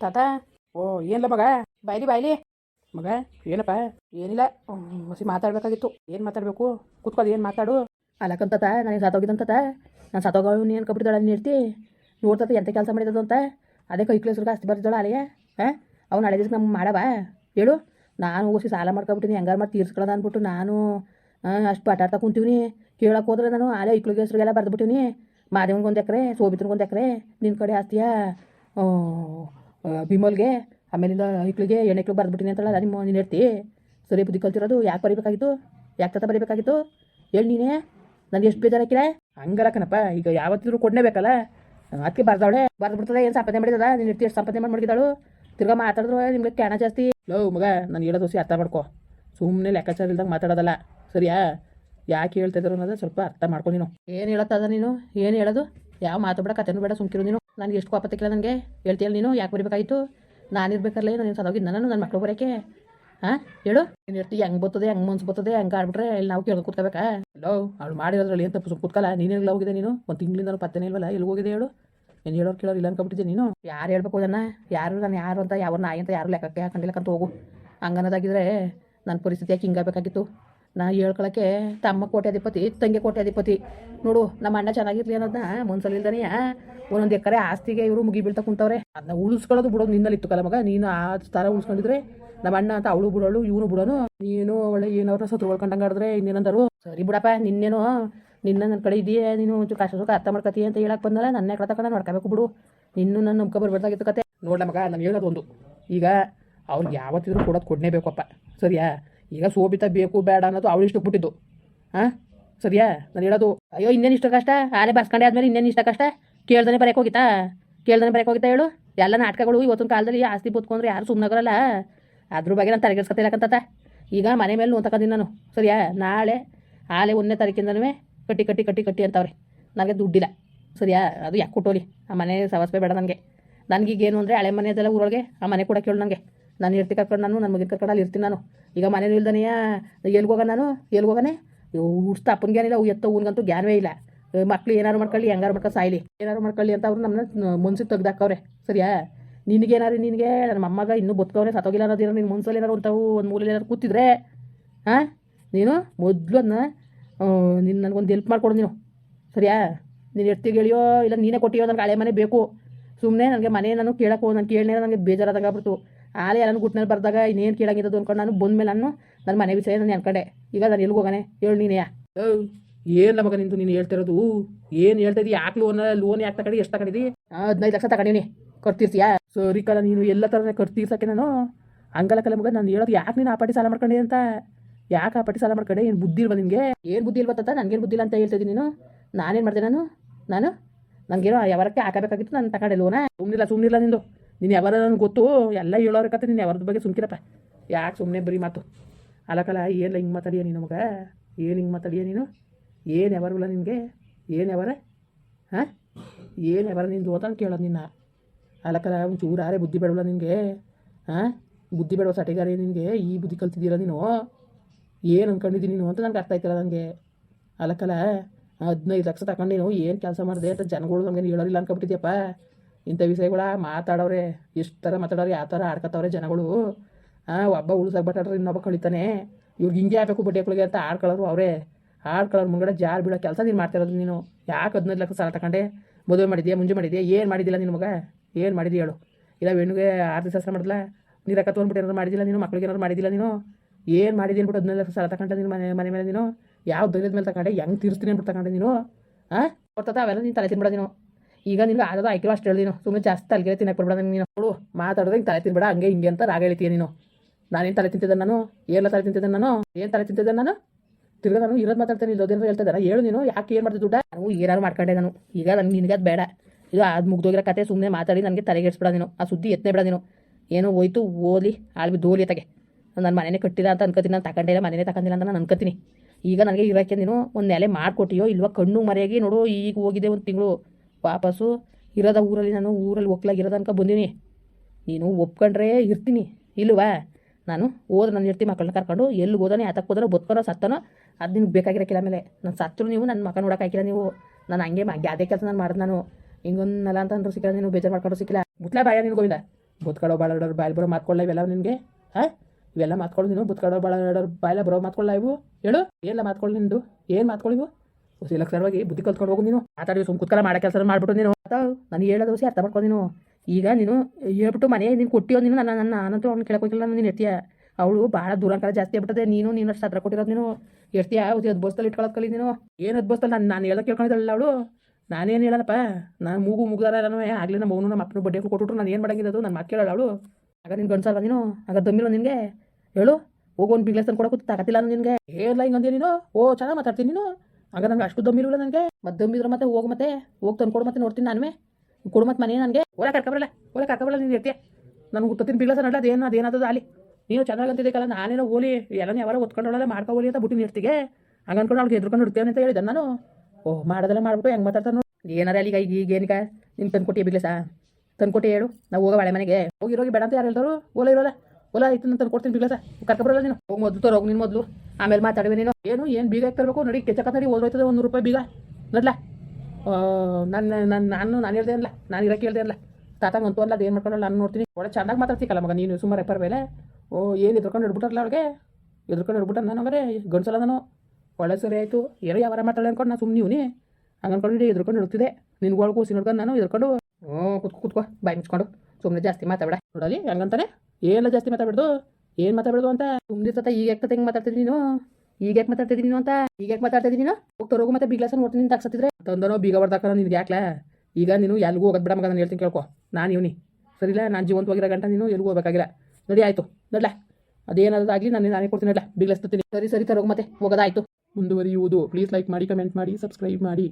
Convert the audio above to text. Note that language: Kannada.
ತಾತ? ಓ ಏನಿಲ್ಲ ಮಗ? ಬಾಯ್ಲಿ ಬಾಯ್ಲಿ. ಮಗ, ಏನಪ್ಪ? ಏನಿಲ್ಲ. ಮಸಿ ಮಾತಾಡ್ಬೇಕಾಗಿತ್ತು. ಏನು ಮಾತಾಡಬೇಕು? ಕೂತ್ಕೊಳ್ಳಿ ಏನು ಮಾತಾಡು? ಅಲ್ಲಕ್ಕಂತತ ನನಗೆ ಸಾತೋಗಿದಂತ ನಾನು ಸಾತೋಗ ನೀನು ಕಬಿಡ್ದಾಳ ನೀರ್ತಿ ನೋಡ್ತತ ಎಂತ ಕೆಲಸ ಮಾಡಿದ್ದು ಅಂತ. ಅದೇ ಕೈ ಕ್ಲೇಸ್ರಿಗೆ ಆಸ್ತಿ ಬರ್ತಿದ್ದಾಳ ಅಲ್ಲಿಗೆ. ಹಾಂ? ಅವ್ನು ಹಳೆ ದಿವ್ಸ ನಮ್ಮ ಮಾಡವ? ಹೇಳು. ನಾನು ಓಸಿ ಸಾಲ ಮಾಡ್ಕೊಬಿಟ್ಟಿನಿ, ಹೆಂಗಾರು ಮಾಡಿ ತೀರ್ಸ್ಕೊಳ್ಳೋದು ಅಂದ್ಬಿಟ್ಟು ನಾನು ಅಷ್ಟು ಆಟಾಡ್ತಾ ಕುಂತೀವಿ ಕೇಳಕ್ಕೆ ಹೋದ್ರೆ ನಾನು ಆಲೆ ಇಕ್ಳಿಗೆ ಹೆಸ್ರಿಗೆಲ್ಲ ಬರ್ದುಬಿಟ್ಟಿನಿ ಮಾದೇವನ್ಗೆ ಒಂದು ಎಕರೆ ಸೋಬಿತ್ರನ್ಗೆ ಒಂದು ಎಕರೆ ನಿನ್ನ ಕಡೆ ಆಸ್ತಿಯ? ಬಿಮಲ್ಗೆ ಆಮೇಲಿಂದ ಇಕ್ಳಿಗೆ ಎಣ್ಣೆಕ್ಳು ಬರ್ದ್ಬಿಟ್ಟಿನಿ ಅಂತಲ್ಲ ನಿಮ್ಮ ನೀನು ಹೇಳ್ತಿ? ಸರಿ ಬುದ್ಧಿ ಕಲ್ತಿರೋದು, ಯಾಕೆ ಬರೀಬೇಕಾಗಿತ್ತು? ಯಾಕೆ ತಾತ ಬರೀಬೇಕಾಗಿತ್ತು? ಹೇಳಿ ನೀನೇ. ನನಗೆ ಎಷ್ಟು ಬೇಜಾರಾಕಿಲ್ಲ ಹಂಗರಕನಪ್ಪ ಈಗ ಯಾವತ್ತಿದ್ರು ಕೊಡಲೇಬೇಕಲ್ಲ? ಅದಕ್ಕೆ ಬರ್ದವಳೆ. ಬರ್ದ್ಬಿಡ್ತದೆ, ಏನು ಸಂಪಾದನೆ ಮಾಡಿದ ನೀನು ಇರ್ತಿ ಎಷ್ಟು ಸಂಪಾದನೆ ಮಾಡಿ ಮಾಡಿದ್ದಾಳು ತಿರ್ಗಾ ಮಾತಾಡಿದ್ರು ನಿಮ್ಗೆ ಕ್ಯಾಣ ಜಾಸ್ತಿ. ಲೋ, ಮಗ, ನಾನು ಹೇಳೋ ದೋಸಿ ಅರ್ಥ ಮಾಡ್ಕೊ. ಸುಮ್ಮನೆ ಲೆಕ್ಕಾಚಾರ ಇಲ್ದಂಗೆ ಮಾತಾಡೋದಲ್ಲ, ಸರಿಯಾ? ಯಾಕೆ ಹೇಳ್ತಾ ಇದ್ರು ಅನ್ನೋದು ಸ್ವಲ್ಪ ಅರ್ಥ ಮಾಡ್ಕೊ ನೀನು. ಏನು ಹೇಳತ್ತದ ನೀನು? ಏನು ಹೇಳೋದು? ಯಾವ ಮಾತು ಬೇಡ ಕತೆನೂ ಬೇಡ, ಸುಮ್ಕಿರು ನೀನು. ನನಗೆ ಎಷ್ಟು ಕೋಪ ತೆಕ್ಕಿಲ್ಲ ನನಗೆ. ಹೇಳ್ತೀಯಲ್ಲ ನೀನು, ಯಾಕೆ ಬರಬೇಕಾಯಿತು? ನಾನು ಇರ್ಬೇಕಾರಲ್ಲ ನಾನು ಸದೋಗಿದ್ದು ನಾನು ನನ್ನ ಮಕ್ಕಳು ಬರೋಕೆ ಹಾಂ? ಹೇಳು. ನೀನು ಇರ್ತೀವಿ ಹೆಂಗೆ ಬರ್ತದೆ, ಹೆಂಗೆ ಮನ್ಸು ಬರ್ತದೆ, ಹೆಂಗೆ ಆಡ್ಬಿಟ್ರೆ ಇಲ್ಲಿ ನಾವು ಕೇಳ್ಕೊಂಡು ಕೂತ್ಕೋಬೇಕಾ? ಹಲೋ, ಅವಳು ಮಾಡಿರೋದ್ರಲ್ಲಿ ಏನು ತಪ್ಪು ಕೂತ್ಕಲ್ಲ? ನೀನೇ ಹೋಗಿದೆ ನೀನು? ಒಂದು ತಿಂಗಳಿಂದ ಪತ್ತೆನೇ ಇಲ್ವಲ್ಲ? ಎಲ್ಲಿ ಹೋಗಿದೆ ಹೇಳು? ಏನು ಹೇಳೋರು ಕೇಳೋರು ಇಲ್ಲ ಅನ್ಕೊಬಿಟ್ಟಿದ್ದೆ ನೀನು? ಯಾರು ಹೇಳ್ಬೇಕು ಅದನ್ನು? ಯಾರು ನಾನು ಯಾರು ಅಂತ ಯಾವ ನಾಯಿ ಅಂತ ಯಾರು ಲೆಕ್ಕಕ್ಕೆ ಹಾಕೊಂಡಿಲ್ಲಕ್ಕಂತ ಹೋಗು. ಹಂಗನ್ನೋದಾಗಿದ್ರೆ ನನ್ನ ಪರಿಸ್ಥಿತಿ ಯಾಕೆ ಹಿಂಗಾಗಬೇಕಾಗಿತ್ತು ನಾ ಹೇಳ್ಕೊಳಕ್ಕೆ ತಮ್ಮ ಕೋಟ್ಯಾಧಿಪತಿ ತಂಗಿ ಕೋಟ್ಯಾಧಿಪತಿ ನೋಡು, ನಮ್ಮ ಅಣ್ಣ ಚೆನ್ನಾಗಿರ್ಲಿ ಅನ್ನೋದನ್ನ ಮುನ್ಸಲಿಲ್ದನೆಯ ಒಂದೊಂದು ಎಕರೆ ಆಸ್ತಿಗೆ ಇವರು ಮುಗಿ ಬೀಳ್ತಾ ಕುಂತವ್ರೆ. ಅದನ್ನ ಉಳಿಸ್ಕೊಳ್ಳೋದು ಬಿಡೋದು ನಿನ್ನಲ್ಲಿ ಇತ್ತು ಕಲ ಮಗ. ನೀನು ಆ ಥರ ಉಳಿಸ್ಕೊಂಡಿದ್ರೆ ನಮ್ಮ ಅಣ್ಣ ಅಂತ ಅವಳು ಬಿಡೋಳು, ಇವನು ಬಿಡೋನು. ನೀನು ಒಳ್ಳೆ ಏನವ್ರ ಸತ್ರು ಹೊಳ್ಕೊಂಡಂಗೆ ಆಡಿದ್ರೆ ಇನ್ನೇನಂದರು? ಸರಿ ಬಿಡಪ್ಪ, ನಿನ್ನೇನು, ನಿನ್ನ ನನ್ನ ಕಡೆ ಇದೆಯೇ ನೀನು ಒಂಚೂರು ಕಷ್ಟ ಸುಖ ಅರ್ಥ ಮಾಡ್ಕತಿ ಅಂತ ಹೇಳಕ್ ಬಂದಲ್ಲ, ನನ್ನ ಕಡೆ ತಗೊಂಡು ನೋಡ್ಕೋಬೇಕು ಬಿಡು. ನಿನ್ನೂ ನನ್ನ ನಂಬ್ಕೊ ಬರ್ಬೇಕಾಗಿತ್ತು ಕತೆ. ನೋಡ್ಲ ಮಗ ನಾನು ಹೇಳೋದು ಒಂದು ಈಗ ಅವ್ರಿಗೆ ಯಾವತ್ತಿದ್ರು ಕೊಡೋದು ಕೊಡಲೇಬೇಕಪ್ಪ ಸರಿಯಾ? ಈಗ ಸೋಬಿತ ಬೇಕು ಬೇಡ ಅನ್ನೋದು ಅವಳು ಇಷ್ಟು ಬಿಟ್ಟಿದ್ದು ಹಾಂ ಸರಿಯಾ? ನಾನು ಹೇಳೋದು, ಅಯ್ಯೋ, ಇನ್ನೇನು ಇಷ್ಟ ಕಷ್ಟ ಆಲೆ ಬರ್ಸ್ಕೊಂಡೆ ಆದಮೇಲೆ ಇನ್ನೇನು ಇಷ್ಟ ಕಷ್ಟ ಕೇಳ್ದಾನೆ ಬರಕ್ಕೆ ಹೋಗಿತ್ತಾ? ಕೇಳ್ದಾನೆ ಬರಕ್ಕೆ ಹೋಗಿತ್ತಾ ಹೇಳು? ಎಲ್ಲ ನಾಟಕಗಳು ಇವತ್ತಿನ ಕಾಲದಲ್ಲಿ ಆಸ್ತಿ ಬುತ್ಕೊಂಡ್ರೆ ಯಾರು ಸುಮ್ಮನಗರಲ್ಲ ಅದ್ರ ಬಗ್ಗೆ ನಾನು ತಲೆಗೆಡ್ಸ್ಕೊತಿಲ್ಲಕಂತ ಈಗ ಮನೆ ಮೇಲೆ ತಗೊಂಡಿನಿ ನಾನು. ಸರಿಯಾ? ನಾಳೆ ಆಲೆ ಒಂದನೇ ತಾರೀಕಿಂದನೂ ಕಟ್ಟಿ ಕಟ್ಟಿ ಕಟ್ಟಿ ಕಟ್ಟಿ ಅಂತವ್ರೆ. ನನಗೆ ದುಡ್ಡಿಲ್ಲ. ಸರಿಯಾ? ಅದು ಯಾಕೆ ಕೊಟ್ಟೋಲಿ? ಆ ಮನೆ ಸವಸ್ಪೆ ಬೇಡ ನನಗೆ. ನನಗೀಗೇನು ಅಂದರೆ ಹಳೆ ಮನೆಯದೆಲ್ಲ ಊರೊಳಗೆ ಆ ಮನೆ ಕೂಡ ಕೇಳು ನನಗೆ. ನಾನು ಇರ್ತಿ ಕರ್ಕೊಂಡು ನಾನು ನನ್ನ ಮಗಿನ ಕರ್ಕೊಂಡು ಇರ್ತೀನಿ ನಾನು. ಈಗ ಮನೇನೂ ಇಲ್ದನೆಯ ಎಲ್ಗೆ ಹೋಗೋಣ ನಾನು? ಎಲ್ಗೆ ಹೋಗೋಣ ಉಡ್ಸ್ತಾ ಅಪ್ಪನಿಗೆ ಏನಿಲ್ಲ ಎತ್ತ ಊನ್ಗಂತೂ ಜ್ಞಾನವೇ ಇಲ್ಲ. ಮಕ್ಳು ಏನಾರು ಮಾಡ್ಕೊಳ್ಳಿ, ಹೆಂಗಾರು ಮಾಡ್ಕೊಂಡು ಸಾಯ್ಲಿ. ಏನಾರು ಮಾಡ್ಕೊಳ್ಳಿ ಅಂತ ಅವ್ರು ನಮ್ಮನ್ನ ಮನ್ಸಿಗೆ ತೆಗ್ದಾಕವ್ರೆ, ಸರಿಯಾ? ನಿನಗೇನಾರು ನಿನಗೆ ನನ್ನ ಮೊಮ್ಮಗ ಇನ್ನೂ ಬದುಕವ್ರೆ, ಸತ್ತೋಗಿಲ್ಲ ಅನ್ನೋದಿರೋ ನಿನ್ನ ಮುನ್ಸಲ್ಲಿ ಏನಾರು ಅಂತಾವು ಒಂದು ಮೂಲೆಯಲ್ಲಿ ಏನಾರು ಕೂತಿದ್ರೆ ಹಾಂ ನೀನು ಮೊದಲು ಅದನ್ನ ನೀನು ನನಗೊಂದು ಹೆಲ್ಪ್ ಮಾಡಿಕೊಡು ನೀನು, ಸರಿಯಾ? ನೀನು ಎಷ್ಟಿಗೆ ಹೇಳಿಯೋ ಇಲ್ಲ, ನೀನೇ ಕೊಟ್ಟಿಯೋ ನನಗೆ ಹಳೆ ಮನೆ ಬೇಕು. ಸುಮ್ಮನೆ ನನಗೆ ಮನೆ ನಾನು ಕೇಳೋಕ್ಕೋ ನಾನು ಕೇಳನೇ ನನಗೆ ಬೇಜಾರಾದಾಗ ಆಗ್ಬಿಡ್ತು. ಆಲೆ ಎಲ್ಲನೂ ಗುಟ್ನಲ್ಲಿ ಬರ್ದಾಗ ಇನ್ನೇನು ಕೇಳಂಗಿದ್ದು ಅನ್ಕೊಂಡು ನಾನು ಬಂದ್ಮೇಲೆ ನಾನು ನನ್ನ ಮನೆ ವಿಷಯ ನಾನು ಅನ್ಕೊಂಡೆ. ಈಗ ನಾನು ಎಲ್ಲಿಗೆ ಹೋಗಾನೆ? ಹೇಳು ನೀನೇ ಏನು ಮಗ ನಿಂದು ನೀನು ಹೇಳ್ತಿರೋದು ಏನು ಹೇಳ್ತಾ ಇದೀಯ? ಯಾಕೆ ಲೋನ್ ಲೋನ್ ಯಾಕೆ ತಗೊಂಡು ಎಷ್ಟು ತಗೊಂಡಿದ್ದಿ ಹದಿನೈದು ಲಕ್ಷ ತಗೊಂಡಿನಿ ಕಟ್ತೀರ್ತೀಯಾ? ಸರಿ ಕಲ ನೀನು ಎಲ್ಲ ಥರನೇ ಕಟ್ತೀರ್ಸಕ್ಕೆ ನಾನು. ಹಂಗಲ್ಲ ಕಲ ಮಗ ನಾನು ಹೇಳೋದು ಯಾಕೆ ನೀನು ಆ ಪಾಟಿ ಸಾಲ ಮಾಡ್ಕೊಂಡೆ ಅಂತ? ಯಾಕೆ ಆ ಪಾಟಿ ಸಾಲ ಮಾಡ್ಕೊಂಡೆ? ಏನು ಬುದ್ಧಿ ಇಲ್ವಾ ನಿನಗೆ? ಏನು ಬುದ್ಧಿ ಇಲ್ವಾ ತಾತ? ನನಗೇನು ಬುದ್ಧಿ ಇಲ್ಲ ಅಂತ ಹೇಳ್ತಾ ಇದ್ದೀನಿ ನೀನು. ನಾನೇನು ಮಾಡಿದೆ ನಾನು? ನಾನು? ನನಗೇನೋ ಯಾವರಕ್ಕೆ ಹಾಕಬೇಕಾಗಿತ್ತು ನಾನು ತಗೊಂಡೆ ಲೋನ ಸುಮ್ಮನಿಲ್ಲ ಸುಮ್ಮನಿಲ್ಲ ನಿಂದು. ನೀನು ಯಾವಾರ ನನಗೆ ಗೊತ್ತು, ಎಲ್ಲ ಹೇಳೋರ ಕತೆ ನೀನು ಯಾವ್ರದ ಬಗ್ಗೆ ಸುಮ್ಕಿರಪ್ಪ. ಯಾಕೆ ಸುಮ್ಮನೆ ಬರೀ ಮಾತು? ಅಲಕಲ್ಲ ಏನಿಲ್ಲ ಹಿಂಗೆ ಮಾತಾಡಿಯ ನೀನು ಮಗ? ಏನು ಹಿಂಗೆ ಮಾತಾಡಿಯ ನೀನು? ಏನು ಯಾವಾರಲ್ಲ ನಿನಗೆ? ಏನು ಯಾವಾರ? ಹಾಂ? ಏನು ಯಾವಾರ ನಿಂದು ಓತಾನ ಕೇಳೋದು ನಿನ್ನ? ಅಲಕಲ್ಲ ಒಂಚೂರು ಬುದ್ಧಿ ಬೇಡವಲ್ಲ ನಿನಗೆ? ಹಾಂ? ಬುದ್ಧಿ ಬೇಡವ ಸಟಿಗಾರಿ ನಿನಗೆ? ಈ ಬುದ್ಧಿ ಕಲ್ತಿದ್ದೀರ ನೀನು? ಏನು ಅಂದ್ಕೊಂಡಿದ್ದೀನಿ ನೀನು ಅಂತ ನನಗೆ ಅರ್ಥ ಆಯ್ತಿಲ್ಲ ನನಗೆ ಅಲಕಲ್ಲ ಹದಿನೈದು ಲಕ್ಷ ತಗೊಂಡು ನೀನು ಏನು ಕೆಲಸ ಮಾಡಿದೆ ಅಂತ ಜನಗಳು ನಮಗೆ ಹೇಳೋರಿಲ್ಲ ಅನ್ಕೊಬಿಟ್ಟಿದ್ಯಪ್ಪ ಇಂಥ ವಿಷಯಗಳ ಮಾತಾಡೋರೆ ಎಷ್ಟು ಥರ ಮಾತಾಡೋರೆ ಯಾವ ಥರ ಆಡ್ಕೊತಾವ್ರೆ ಜನಗಳು. ಹಾಂ ಒಬ್ಬ ಉಳ್ಸಾಕ್ ಬಟ್ಟಾಡ್ರೆ ಇನ್ನೊಬ್ಬ ಕಳಿತಾನೆ. ಇವ್ರಿಗೆ ಹಿಂಗೆ ಆಗಬೇಕು ಬಡ್ಡಿ ಮಕ್ಳಿಗೆ ಅಂತ ಆಡ್ಕೊಳ್ಳೋರು ಅವರೇ. ಆಡ್ಕೊಳ್ಳೋರು ಮುಂಗಡೆ ಜಾರ್ ಬೀಳೋ ಕೆಲಸ ನೀನು ಮಾಡ್ತಿರೋದು ನೀನು. ಯಾಕೆ ಹದಿನೈದು ಲಕ್ಷ ಸಾಲ ತಗೊಂಡೆ? ಮದುವೆ ಮಾಡಿದ್ಯಾ, ಮುಂಜೆ ಮಾಡಿದ್ಯಾ? ಏನು ಮಾಡಿದ್ದಿಲ್ಲ ನಿನ್ನ ಮಗ? ಏನು ಮಾಡಿದ್ಯಾ ಹೇಳು. ಇಲ್ಲ ಹೆಣ್ಣಿಗೆ ಆರ್ಥಿಕ ಶಾಸ್ತ್ರ ಮಾಡಿದ್ಲ? ನೀರಕ್ಕ ತೊಗೊಂಡ್ಬಿಟ್ಟು ಏನಾರು ಮಾಡಿದಿಲ್ಲ ನೀನು? ಮಕ್ಳಿಗೆ ಏನಾರು ಮಾಡಿದಿಲ್ಲ ನೀನು? ಏನು ಮಾಡಿದ್ದೀನಿ ಬಿಟ್ಟು ಹದಿನೈದು ಲಕ್ಷ ಸಾಲ ತಗೊಂಡೆ ನಿನ್ನ ಮನೆ ಮನೆ ಮೇಲೆ ನೀನು? ಯಾವ ಧೈರ್ಯದ ಮೇಲೆ ತಗೊಂಡೆ? ಹೆಂಗೆ ತೀರಿಸ್ತೀನಿ ಅಂದ್ಬಿಟ್ಟು ತಗೊಂಡೆ ನೀನು? ಹಾಂ ಕೊಡ್ತದ ಅವೆಲ್ಲ ನೀನು ತಲೆ ತಿನ್ಬಿಡೋದು ನೀನು. ಈಗ ನಿನ್ಗೆ ಆದದ ಆಯ್ಕೆ ಅಷ್ಟು ಹೇಳಿ ನೀನು. ಸುಮ್ಮನೆ ಜಾಸ್ತಿ ತಲೆಗೆ ತಿನ್ನಕ್ಕೆ ಬಿಡ್ಬೇಡ ನೀನು. ನೋಡು ಹಿಂಗೆ ತಲೆ ತಿನ್ಬೇಡ, ಹಂಗೆ ಹಿಂಗೆ ಅಂತ ರಾಗ ಹೇಳ್ತೀಯ ನೀನು. ನಾನೇನು ತಲೆ ತಿಂತಿದ್ದೆ ನಾನು? ಎಲ್ಲ ತಲೆ ತಿಂತಿದ್ದೆ ನಾನು? ಏನು ತಲೆ ತಿಂತಿದ್ದೆ ನಾನು? ತಿರ್ಗಾ ನಾನು ಇರೋದು ಮಾತಾಡ್ತೇನೆ ಇಲ್ಲೋದೇನಾರು ಹೇಳ್ತಾ ಇದ್ದಾರೆ? ಹೇಳು ನೀನು, ಯಾಕೆ ಏನು ಮಾಡ್ತಿದ್ದೆ ದುಡ್ಡ? ನಾವು ಏನಾರು ಮಾಡ್ಕೊಂಡೆ ನಾನು. ಈಗ ನನಗೆ ನಿನಗೆ ಅದು ಬೇಡ. ಇದು ಅದು ಮುಗ್ದೋಗಿರೋ ಕತೆ ಸುಮ್ಮನೆ ಮಾತಾಡಿ ನನಗೆ ತಲೆಗೆಡ್ಸ್ಬೇಡ ನೀನು. ಆ ಸುದ್ದಿ ಎತ್ತನೇ ಬೇಡ ನೀನು. ಏನೋ ಹೋಯ್ತು ಓಲಿ ಆಳ್ಬಿ ದೋಲಿ ತಗೆ ನನ್ನ ಮನೆನೇ ಕಟ್ಟಿಲ್ಲ ಅಂತ ಅನ್ಕೋತೀನಿ, ನಾನು ತಗೊಂಡೆ ಇಲ್ಲ, ಮನೆನೇ ತಗೊಂಡಿಲ್ಲ ಅಂತ ನಾನು ಅನ್ಕೋತೀನಿ. ಈಗ ನನಗೆ ಇರೋಕ್ಕೆ ನೀನು ಒಂದು ನೆಲೆ ಮಾಡಿಕೊಟ್ಟಿಯೋ ಇಲ್ವಾ ಕಣ್ಣು ಮರೆಯಾಗಿ ನೋಡು, ಈಗ ಹೋಗಿದೆ ಒಂದು ತಿಂಗಳು. ವಾಪಸ್ಸು ಇರೋದ ಊರಲ್ಲಿ ನಾನು ಊರಲ್ಲಿ ಒಕ್ಲಾಗಿ ಇರೋದು ಅನ್ಕೊ ಬಂದೀನಿ. ನೀನು ಒಪ್ಕೊಂಡ್ರೆ ಇರ್ತೀನಿ. ಇಲ್ವಾ ನಾನು ಹೋದ್ರೆ ನಾನು ಇರ್ತೀನಿ ಮಕ್ಕಳನ್ನ ಕರ್ಕೊಂಡು ಎಲ್ಲಿ ಹೋದಾನೆ ಯಾತಕ್ಕೆ ಹೋದ್ರೆ ಬದುಕೋನೋ, ಸತ್ತನೋ, ಅದು ನಿಮ್ಗೆ ಬೇಕಾಗಿರೋಕ್ಕಿಲ್ಲ ಮೇಲೆ. ನಾನು ಸತ್ತರು ನೀವು ನನ್ನ ಮಕ್ಕ ನೋಡೋಕೆ ಹಾಕಿಲ್ಲ ನೀವು. ನಾನು ಹಂಗೆ ಮಗ್ಗೆ ಅದೇ ಕೆಲಸ ನಾನು ಮಾಡಿದೆ ನಾನು. ಹಿಂಗೊಂದಲ್ಲ ಅಂತ ಅಂದ್ರೂ ಸಿಕ್ಕಿಲ್ಲ, ನೀನು ಬೇಜಾರು ಮಾಡ್ಕೊಂಡು ಸಿಕ್ಕಿಲ್ಲ. ಮುಟ್ಲ ಬಾಯ ನೀನು ಗೋವಿಂದ ಬುತ್ಕಡೋ ಬಾಳಾಡೋರು ಬಾಯಲ್ಲಿ ಬರೋ ಮಾತ್ಕೊಳ್ಳ ಇವೆಲ್ಲ ನಿನಗೆ? ಹಾಂ? ಇವೆಲ್ಲ ಮಾತ್ಕೊಳ್ಳು ನೀನು? ಬುತ್ಕಡೋ ಬಾಳಾಡೋರು ಬಾಯಲ್ಲ ಬರೋ ಮಾತ್ಕೊಳ್ಳ ಇವು? ಹೇಳು. ಏನೆಲ್ಲ ಮಾತ್ಕೊಳ್ಳಿ ನಿಂದು? ಏನು ಮಾತ್ಕೊಳ್ಳಿವು ಹೊಸ ಲಕ್ಷಣವಾಗಿ ಬುದ್ಧಿ ಕಲ್ತ್ಕೊಂಡು ಹೋಗು ನೀನು. ಮಾತಾಡಿ, ಸುಮ್ ಕುತ್ಕಲ ಮಾಡೋ ಕೆಲಸ ಮಾಡ್ಬಿಟ್ಟು ನೀನು. ಆತ, ನನಗೆ ಹೇಳೋದು ಸಿ ಅರ್ಥ ಮಾಡ್ಕೊ ನೀನು. ಈಗ ನೀನು ಹೇಳ್ಬಿಟ್ಟು ಮನೆ ನೀನು ಕೊಟ್ಟಿಯೋ ನೀನು, ನನ್ನ ನನ್ನ ನಾನಂತೂ ಅವ್ನು ಕೇಳಕ್ಕೆ ಹೋಗಿಲ್ಲ ನೀನು ಇರ್ತೀಯ ಅವಳು ಭಾಳ ದೂರಂಕಾರ ಜಾಸ್ತಿ ಆಗ್ಬಿಟ್ಟದೆ. ನೀನು ನೀನು ಅಷ್ಟು ಹತ್ರ ಕೊಟ್ಟಿರೋದು ನೀನು. ಇರ್ತೀಯ ಅದು ಅದು ಬಸ್ತಲ್ಲಿ ಇಟ್ಕೊಳ್ಳೋದು ಕಲಿ ನೀನು. ಏನು ಅದು ಬಸ್ತಲ್ಲಿ ನಾನು ನಾನು ಹೇಳೋದು ಕೇಳ್ಕೊಂಡಿದ್ದಲ್ಲ ಅವಳು. ನಾನೇನು ಹೇಳಲ್ಲಪ್ಪ ನಾನು ಮೂಗು ಮುಗ್ದಾರ ನಾನು ಆಗಲಿ ನಮ್ಮ ಅವನು ನಮ್ಮ ಅಪ್ಪನ ಬಡ್ಡೆ ಕೊಟ್ಬಿಟ್ರು, ನಾನು ಏನು ಮಾಡಂಗಿದ್ದು ನಾನು ಮಾತು ಕೇಳಲ್ಲ ಅವಳು. ಆಗ ನಿನ್ನ ಗಂಡಸಲ್ವ ನೀನು? ಆಗ ದಮ್ಮಿಲ್ಲ ನಿನಗೆ? ಹೇಳು. ಹೋಗೋ, ಒಂದು ಬಿಗ್ಲೆಸ್ ತಂದು ಕೊಡೋಕೆ ತಾಕತ್ತಿಲ್ಲ ನಿನಗೆ. ಹೇಳಲ್ಲ ಹಿಂಗಂದೆ ನೀನು? ಓ, ಚೆನ್ನಾಗಿ ಮಾತಾಡ್ತೀನಿ ನೀನು. ಆಗ ನಂಗೆ ಅಷ್ಟು ದಮ್ಮಿರಲ್ಲ ನನಗೆ? ಮತ್ತೆ ದಮ್ಮಿದ್ರೆ ಮತ್ತೆ ಹೋಗಿ ಮತ್ತೆ, ಹೋಗಿ ತಂದು ಕೊಡು ಮತ್ತೆ ನೋಡ್ತೀನಿ ನಾನುವೇ. ಕೊಡು ಮತ್ತೆ ಮನೆ ನನಗೆ. ಓಲ ಕರ್ಕೊಬರಲ್ಲ ಓಲ ಕರ್ಕೊಬರಲ್ಲ ನೀನು ಇರ್ತೀಯ. ನನಗೆ ಗೊತ್ತಿನ ಬಿಗ್ಲಸ ಏನು ಅದೇನು ಅದೇನಾದದ ಅಲ್ಲಿ? ನೀನು ಚೆನ್ನಾಗಿ ಅಂತಿದ್ದಕ್ಕಲ್ಲ ನಾನೇನೋ ಓಲಿ ಎಲ್ಲ ಯಾವಾಗ ಒತ್ಕೊಂಡೊಳಲ್ಲ ಮಾಡ್ಕೊಬೋಲಿ ಅಂತ ಬಿಟ್ಟು ಇರ್ತಿಗೆ. ಹಂಗೆ ಅನ್ಕೊಂಡು ಅವ್ಳಿಗೆ ಎದ್ರುಕೊಂಡು ಇಡ್ತೇವೆ ಅಂತ ಹೇಳಿದೆ ನಾನು. ಓಹ್, ಮಾಡೋದೆಲ್ಲ ಮಾಡ್ಬಿಟ್ಟು ಹೆಂಗೆ ಮಾತಾಡ್ತಾನೆ ಏನಾರ ಅಲ್ಲಿ ಈಗ ಈಗ ಏನೀಗ ನಿಮ್ಗೆ ತಂದ್ಕೊಟ್ಟಿ ತಂದು ಕೊಟ್ಟಿ ಹೇಳು, ನಾವು ಹೋಗೋ ಬಾಳೆ ಮನೆಗೆ. ಹೋಗಿರೋಗಿ ಬೇಡ ಅಂತ ಯಾರು ಹೇಳ್ತಾರು ಓಲ ಇರೋಲ್ಲ. ಓಲ ಆಯ್ತು ನಾನು ಕೊಡ್ತೀನಿ ಬಿಗ್ಲಾಸ. ಕರ್ಕೊಬರಲ್ಲ ನೀನು. ಹೋಗಿ ಮೊದಲು ತರೋ, ಹೋಗಿ ನೀನು ಮೊದಲು. ಆಮೇಲೆ ಮಾತಾಡುವೆ ನೀನು. ಏನು ಏನು ಬೀಗ ತರಬೇಕು ನೋಡಿ ಕೆಚಕ ನಡಿ ಹೋದ್ರೈತದೆ ಒಂದು ರೂಪಾಯಿ ಬೀಗ. ನೋಡ್ಲಾ? ನನ್ನ ನನ್ನ ನಾನು ನಾನು ಹೇಳ್ದೆ ಅಲ್ಲ ನಾನು ಇರೋಕೆ ಹೇಳ್ದೆ ಅಲ್ಲ ತಾತಂಗೆ ಅಂತೂ ಅಲ್ಲ ಅದು ಏನು ಮಾಡ್ಕೊಂಡು ನಾನು ನೋಡ್ತೀನಿ. ಒಳ್ಳೆ ಚೆನ್ನಾಗಿ ಮಾತಾಡ್ತೀಕಲ್ಲ ಮಗ. ನೀನು ಸುಮಾರು ಎಪ್ಪರ ಮೇಲೆ. ಓ, ಏನು ಎದ್ಕೊಂಡು ಹಿಡ್ಬಿಟ್ರಲ್ಲ ಅವ್ರಿಗೆ ಎದ್ಕೊಂಡು ಇಡ್ಬಿಟ್ಟ ನಾನು ಅವರೇ ಗಂಡ್ಸಲ್ಲ ನಾನು. ಒಳ್ಳೆ ಸರಿ ಆಯಿತು. ಏನೋ ಯಾವಾರ ಮಾತಾಡಲಿ ಅನ್ಕೊಂಡು ನಾನು ಸುಮ್ಮನೆ ನೀವನಿ ಹಂಗೆ ಅನ್ಕೊಂಡು ಎದ್ಕೊಂಡು ಇಡ್ತಿದ್ದೆ ಕೂಸಿ ನೋಡ್ಕೊಂಡು ನಾನು ಎದ್ಕೊಂಡು ಹ್ಞೂ ಕುತ್ಕೊ, ಕುತ್ಕೋ. ಬಾಯಿ ಮುಚ್ಕೊಂಡು. ಸುಮ್ಮನೆ ಜಾಸ್ತಿ ಮಾತಾಡ ನೋಡಲಿ, ಹಂಗಂತಾನೆ? ಏನೆಲ್ಲ ಜಾಸ್ತಿ ಮಾತಾಡ್ಬಿಡ್ದು ಏನು ಮಾತಾಡ್ಬಿಡ್ದು ಅಂತ? ಸುಮ್ಮನೆ ಈಗ ಯಾಕೆ ಹೆಂಗೆ ಮಾತಾಡ್ತಿದ್ದೀನಿ ನೀನು? ಈಗ ಯಾಕೆ ಮಾತಾಡ್ತಿದ್ದೀನಿ ನೀನು ಅಂತ? ಈಗ ಯಾಕೆ ಮಾತಾಡ್ತಿದ್ದೀನಿ ನೀನು? ಹೋಗ್ತಾ ಹೋಗು ಮತ್ತೆ ಬಿಗ್ಲಾಸ ನೋಡ್ತೀನಿ ನಿಂತ ಹಾಕ್ಸತ್ತಿದ್ರೆ ತಂದನೋ ಬೀಗ ಹೊಡ್ದಾಕ ನಿನ್ಗೆ ಯಾಕ್ಲಾ? ಈಗ ನೀನು ಎಲ್ಗೂ ಹೋಗೋದು ಬಿಡ ಮಗ ನಾನು ಹೇಳ್ತೀನಿ ಕೇಳ್ಕೊ. ನಾನು ಇವನಿ. ಸರಿಲ್ಲ ನಾನು ಜೀವಂತವಾಗಿರೋ ಗಂಟ ನೀನು, ಎಲ್ಗೂ ಹೋಗ್ಬೇಕಾಗಿಲ್ಲ. ನಡಿ, ಆಯಿತು. ಅದೇನಾದ್ರೂ ಆಗಲಿ ನಾನು ನಾನೇ ಕೊಡ್ತೀನಿ, ನಡ್ಲ. ಬಿಗ್ಲಾಸ್ತೀನಿ ಸರಿ ಸರಿ, ತರೋಗು ಮತ್ತೆ. ಹೋಗೋದಾಯ್ತು. ಮುಂದುವರಿಯುವುದು. ಪ್ಲೀಸ್ ಲೈಕ್ ಮಾಡಿ ಕಮೆಂಟ್ ಮಾಡಿ ಸಬ್ಸ್ಕ್ರೈಬ್ ಮಾಡಿ.